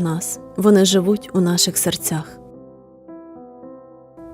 нас, вони живуть у наших серцях.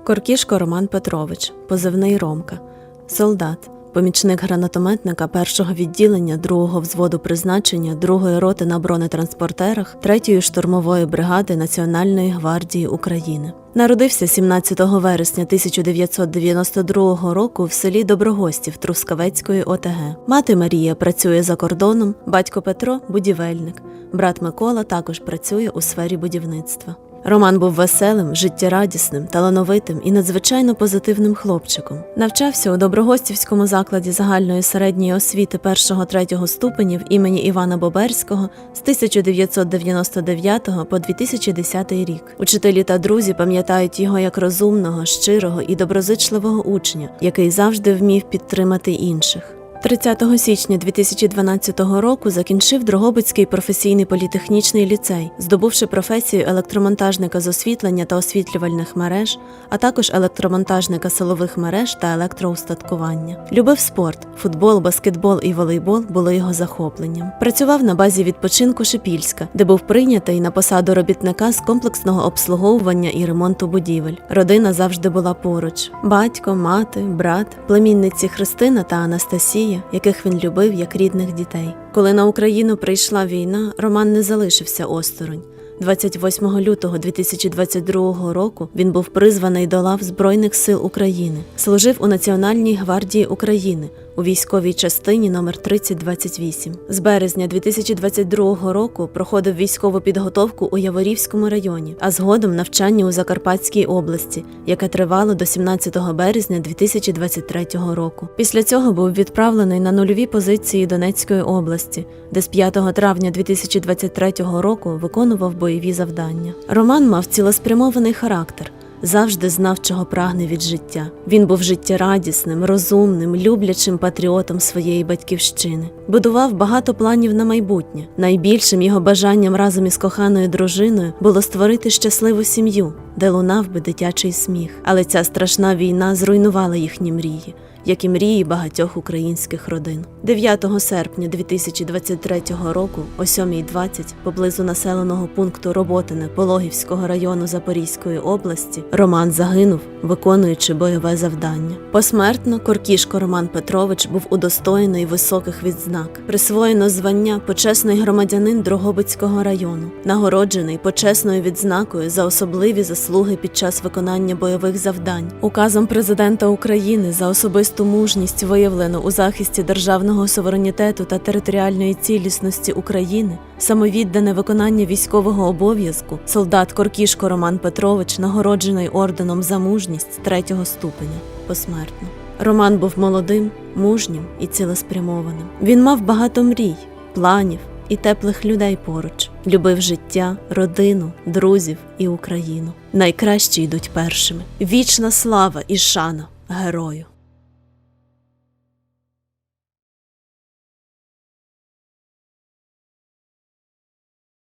Коркішко Роман Петрович, позивний Ромка, солдат, помічник гранатометника першого відділення другого взводу призначення другої роти на бронетранспортерах третьої штурмової бригади Національної гвардії України. Народився 17 вересня 1992 року в селі Доброгостів Трускавецької ОТГ. Мати Марія працює за кордоном, батько Петро будівельник, брат Микола також працює у сфері будівництва. Роман був веселим, життєрадісним, талановитим і надзвичайно позитивним хлопчиком. Навчався у Доброгостівському закладі загальної середньої освіти 1-3 ступенів імені Івана Боберського з 1999 по 2010 рік. Учителі та друзі пам'ятають його як розумного, щирого і доброзичливого учня, який завжди вмів підтримати інших. 30 січня 2012 року закінчив Дрогобицький професійний політехнічний ліцей, здобувши професію електромонтажника з освітлення та освітлювальних мереж, а також електромонтажника силових мереж та електроустаткування. Любив спорт, футбол, баскетбол і волейбол були його захопленням. Працював на базі відпочинку Шипільська, де був прийнятий на посаду робітника з комплексного обслуговування і ремонту будівель. Родина завжди була поруч: батько, мати, брат, племінниці Христина та Анастасія, яких він любив як рідних дітей. Коли на Україну прийшла війна, Роман не залишився осторонь. 28 лютого 2022 року він був призваний до лав Збройних сил України, служив у Національній гвардії України у військовій частині номер 3028. З березня 2022 року проходив військову підготовку у Яворівському районі, а згодом навчання у Закарпатській області, яке тривало до 17 березня 2023 року. Після цього був відправлений на нульові позиції Донецької області, де з 5 травня 2023 року виконував бойові завдання. Роман мав цілеспрямований характер. Завжди знав, чого прагне від життя. Він був життєрадісним, розумним, люблячим патріотом своєї батьківщини. Будував багато планів на майбутнє. Найбільшим його бажанням разом із коханою дружиною було створити щасливу сім'ю, де лунав би дитячий сміх. Але ця страшна війна зруйнувала їхні мрії. Як і мрії багатьох українських родин. 9 серпня 2023 року, о 7.20, поблизу населеного пункту Роботине Пологівського району Запорізької області, Роман загинув, виконуючи бойове завдання. Посмертно Коркішко Роман Петрович був удостоєний високих відзнак, присвоєно звання почесний громадянин Дрогобицького району, нагороджений почесною відзнакою за особливі заслуги під час виконання бойових завдань, указом президента України за особисту мужність виявлену у захисті державного суверенітету та територіальної цілісності України, самовіддане виконання військового обов'язку, солдат Коркішко Роман Петрович нагороджений орденом за мужність третього ступеня посмертно. Роман був молодим, мужнім і цілеспрямованим. Він мав багато мрій, планів і теплих людей поруч, любив життя, родину, друзів і Україну. Найкращі йдуть першими. Вічна слава і шана герою.